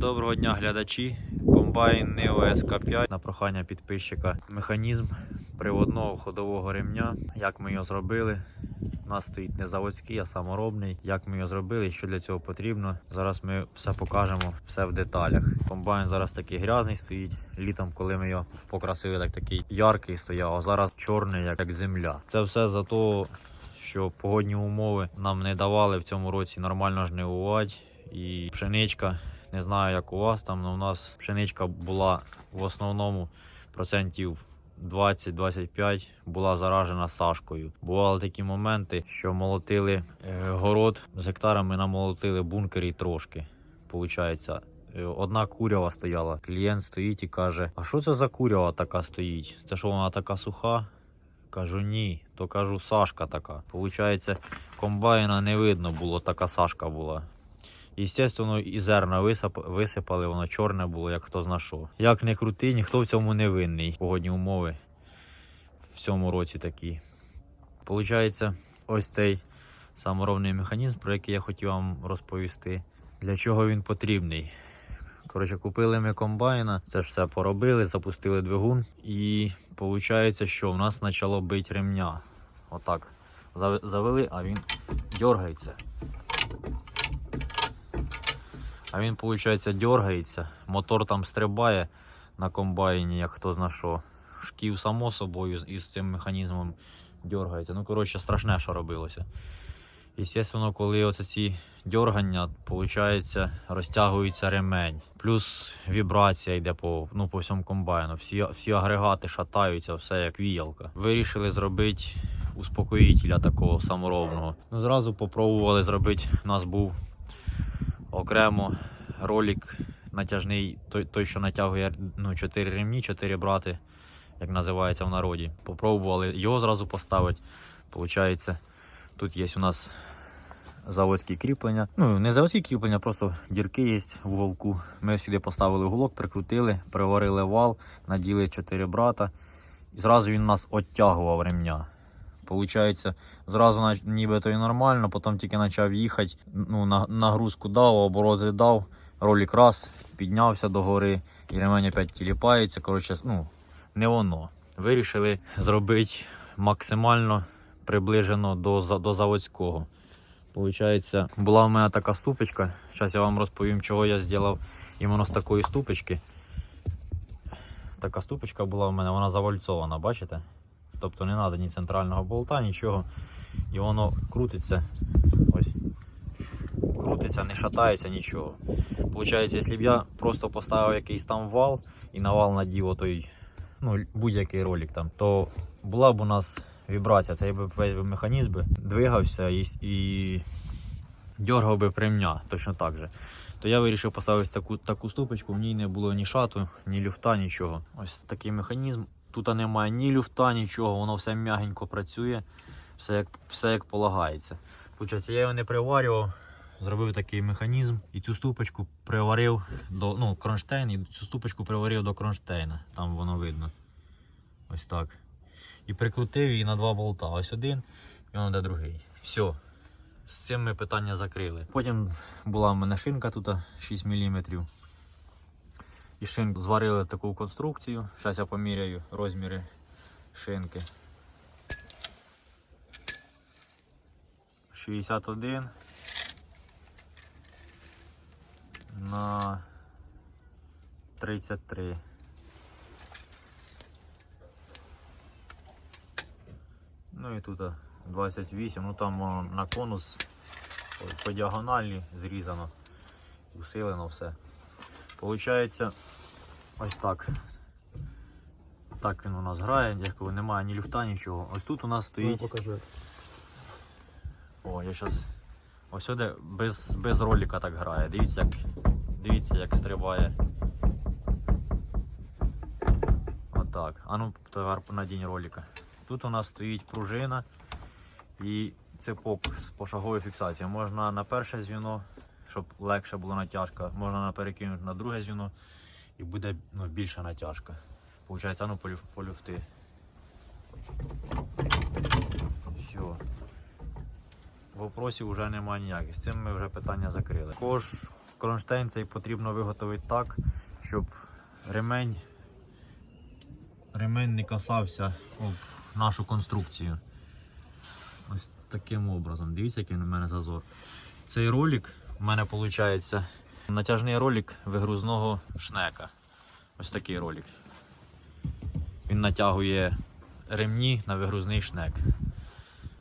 Доброго дня, глядачі. Комбайн Neo SK5 на прохання підписчика. Механізм приводного ходового ремня. Як ми його зробили? У нас стоїть не заводський, а саморобний. Як ми його зробили що для цього потрібно. Зараз ми все покажемо, все в деталях. Комбайн зараз такий грязний стоїть. Літом, коли ми його покрасили, так такий яркий стояв, а зараз чорний, як, земля. Це все за того, що погодні умови нам не давали в цьому році нормально жнивувати. І пшеничка, не знаю як у вас там, але у нас пшеничка була в основному процентів 20-25 була заражена сашкою. Бували такі моменти, що молотили е, город з гектарами намолотили бункері трошки. Получається, Е, одна курява стояла. Клієнт стоїть і каже: А що це за курява така стоїть? Це що вона така суха? Кажу, ні, то кажу, Сашка така. Получається, комбайна не видно було, така Сашка була. Естественно, і зерна висипали, воно чорне було, як хто зна що. Як не крути, ніхто в цьому не винний. Погодні умови в цьому році такі. Получається, ось цей саморобний механізм, про який я хотів вам розповісти. Для чого він потрібний? Коротше, купили ми комбайна, це ж все поробили, запустили двигун, і виходить, що в нас почало бити ремня. Отак. Завели, а він дергається. А він, виходить, дергається. Мотор там стрибає на комбайні, як хто зна що. Шків само собою із цим механізмом дергається. Ну, коротше, страшне, що робилося. Естественно, коли оце ці дергання, виходить, розтягується ремень. Плюс вібрація йде по, ну, по всьому комбайну. Всі, всі агрегати шатаються, все як віялка. Вирішили зробити успокоїтеля такого саморобного. Ну, зразу попробували зробити. У нас був окремо ролик натяжний, той, той що натягує ну, 4 ремні, 4 брати, як називається в народі. Попробували його зразу поставити. Получається, тут є у нас заводські кріплення. Ну, не заводські кріплення, просто дірки є в уголку. Ми сюди поставили уголок, прикрутили, приварили вал, наділи 4 брата. І зразу він нас оттягував ремня. Получається, зразу нібито і нормально, потім тільки почав їхати, ну, нагрузку дав, обороти дав, ролик раз, піднявся до гори, і ремень опять тіліпається. Коротше, ну, не воно. Вирішили зробити максимально приближено до, до заводського. Получається, була в мене така ступочка. Зараз я вам розповім, чого я зробив іменно з такої ступочки. Така ступочка була в мене, вона завальцована, бачите? Тобто не треба ні центрального болта, нічого. І воно крутиться. Ось. Крутиться, не шатається нічого. Получається, якщо б я просто поставив якийсь там вал і на вал надів отой, ну, будь-який ролик там, то була б у нас вібрація, цей би весь би механізм би двигався і, і дергав би примня, точно так же. То я вирішив поставити таку, таку ступочку, в ній не було ні шату, ні люфта, нічого. Ось такий механізм. Тут немає ні люфта, нічого, воно все м'ягенько працює, все як, все як полагається. Получається, я його не приварював, зробив такий механізм і цю ступочку приварив до ну, кронштейн, і цю ступочку приварив до кронштейна, там воно видно. Ось так. І прикрутив її на два болта. Ось один і он де другий. Все. З цим ми питання закрили. Потім була в мене шинка тут 6 мм. І шин зварили таку конструкцію. Зараз я поміряю розміри шинки. 61 на 33. Ну і тут 28, ну там на конус по діагоналі зрізано, усилено все. Получається ось так. Так він у нас грає, дякую, немає ні люфта, нічого. Ось тут у нас стоїть. покажи. О, я зараз. Ось сюди без, без ролика так грає. Дивіться, як, дивіться, як стрибає. Отак. А ну тепер надінь ролика. Тут у нас стоїть пружина і цепок з пошаговою фіксацією. Можна на перше звіно, щоб легше була натяжка, можна перекинути на друге звіно і буде ну, більша натяжка. Получається, ну полю- полюфти. Все. Вопросів вже немає ніяких. З цим ми вже питання закрили. Також Кронштейн цей потрібно виготовити так, щоб ремень, ремень не касався об нашу конструкцію. Ось таким образом. Дивіться, який у мене зазор. Цей ролик у мене виходить натяжний ролик вигрузного шнека. Ось такий ролик. Він натягує ремні на вигрузний шнек.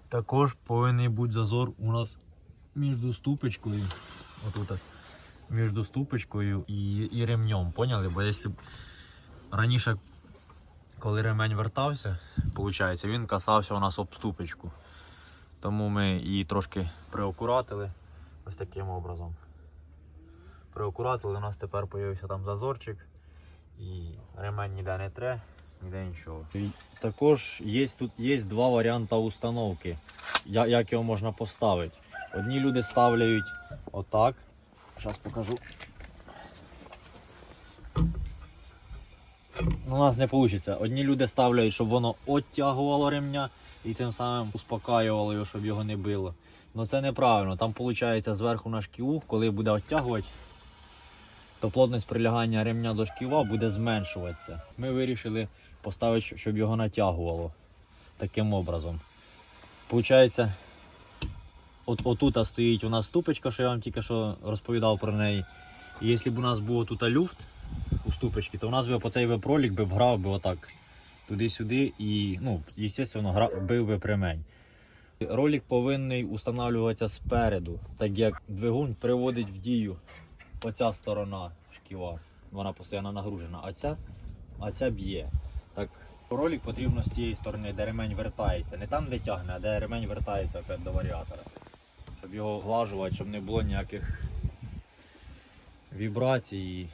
Також повинен бути зазор у нас між ступочкою. Отут. Між ступочкою і, і ремнем. Поняли? Бо якщо раніше, коли ремень вертався, виходить, він касався у нас об ступочку. Тому ми її трошки приокуратили ось таким образом. Приокуратили, у нас тепер з'явився там зазорчик і ремень ніде не тре, ніде нічого. Також є тут є два варіанти установки, як його можна поставити. Одні люди ставляють отак. Зараз покажу. Ну, У нас не вийде. Одні люди ставляють, щоб воно оттягувало ремня і тим самим успокаювало його, щоб його не било. Ну це неправильно. Там виходить зверху на шківу, коли буде оттягувати, то плотність прилягання ремня до шківа буде зменшуватися. Ми вирішили поставити, щоб його натягувало таким образом. Получається, от, отут стоїть у нас ступочка, що я вам тільки що розповідав про неї. І якщо б у нас було тут люфт у ступочці, то у нас би по цей би пролік би грав би отак туди-сюди і, ну, звісно, бив би примень. Ролик повинен встановлюватися спереду, так як двигун приводить в дію оця сторона шківа. Вона постійно нагружена, а ця, а ця б'є. Так, ролик потрібно з тієї сторони, де ремень вертається. Не там, де тягне, а де ремень вертається до варіатора. Щоб його глажувати, щоб не було ніяких вібрацій,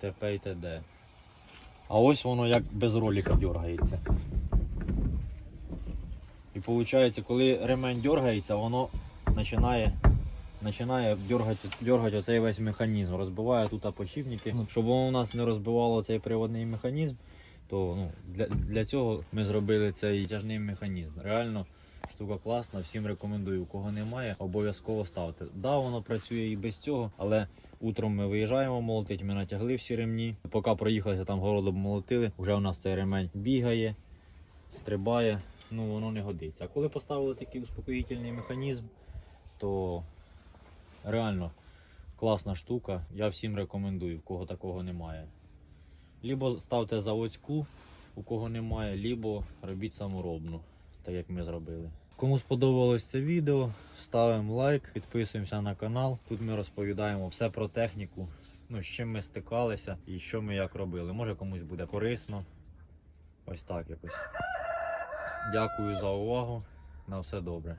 т.п. і т.д. А ось воно як без ролика дергається. І виходить, коли ремень дергається, воно починає, починає дергати, дергати оцей весь механізм, розбиває тут почіпники. Ну, Щоб воно у нас не розбивало цей приводний механізм, то ну, для, для цього ми зробили цей тяжний механізм. Реально штука класна, всім рекомендую. У кого немає, обов'язково ставте. Да, воно працює і без цього, але утром ми виїжджаємо молотить, ми натягли всі ремні. Поки проїхалися там городом молотили, вже у нас цей ремень бігає, стрибає, ну воно не годиться. А коли поставили такий успокоїтельний механізм, то реально класна штука. Я всім рекомендую, в кого такого немає. Лібо ставте заводську, у кого немає, лібо робіть саморобну, так як ми зробили. Кому сподобалось це відео, ставимо лайк, підписуємося на канал. Тут ми розповідаємо все про техніку, ну, з чим ми стикалися і що ми як робили. Може комусь буде корисно. Ось так якось. Дякую за увагу. На все добре.